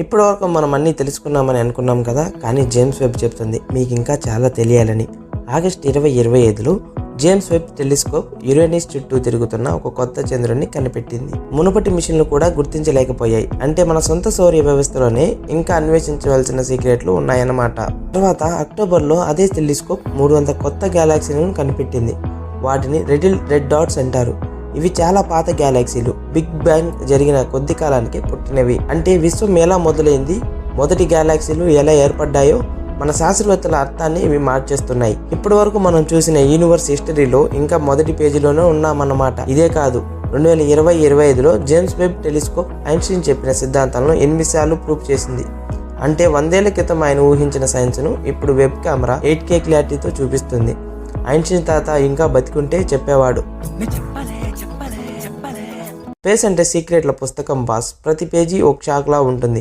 ఇప్పటివరకు మనం అన్నీ తెలుసుకున్నామని అనుకున్నాం కదా కానీ జేమ్స్ వెబ్ చెప్తుంది మీకు ఇంకా చాలా తెలియాలని. ఆగస్ట్ ఇరవై ఇరవై ఐదులో జేమ్స్ వెబ్ టెలిస్కోప్ యురేనిస్ చుట్టూ తిరుగుతున్న ఒక కొత్త చంద్రుడిని కనిపెట్టింది. మునుపటి మిషన్లు కూడా గుర్తించలేకపోయాయి. అంటే మన సొంత సౌర్య వ్యవస్థలోనే ఇంకా అన్వేషించవలసిన సీక్రెట్లు ఉన్నాయన్నమాట. తర్వాత అక్టోబర్లో అదే టెలిస్కోప్ మూడు వందల కొత్త గ్యాలాక్సీలను కనిపెట్టింది. వాటిని రెడిల్ రెడ్ డాట్స్ అంటారు. ఇవి చాలా పాత గ్యాలక్సీలు బిగ్ బ్యాంగ్ జరిగిన కొద్ది కాలానికి పుట్టినవి. అంటే విశ్వం ఎలా మొదలైంది? మొదటి గ్యాలక్సీలు ఎలా ఏర్పడ్డాయో మన శాస్త్రవేత్తల అర్థాన్ని ఇవి మార్చేస్తున్నాయి. ఇప్పటి వరకు మనం చూసిన యూనివర్స్ హిస్టరీలో ఇంకా మొదటి పేజీలోనే ఉన్నామన్నమాట. ఇదే కాదు రెండు వేల ఇరవై ఇరవై ఐదులో జేమ్స్ వెబ్ టెలిస్కోప్ ఐన్స్టీన్ చెప్పిన సిద్ధాంతాలను ఎనిమిది సార్లు ప్రూఫ్ చేసింది? అంటే వందేళ్ళ క్రితం ఆయన ఊహించిన సైన్స్ను ఇప్పుడు వెబ్ కెమెరా ఎయిట్ కే క్లారిటీతో చూపిస్తుంది. ఐన్స్టీన్ తాత ఇంకా బతికుంటే చెప్పేవాడు. స్పేస్ అంటే సీక్రెట్ల పుస్తకం బాస్. ప్రతి పేజీ ఒక షాక్లా ఉంటుంది.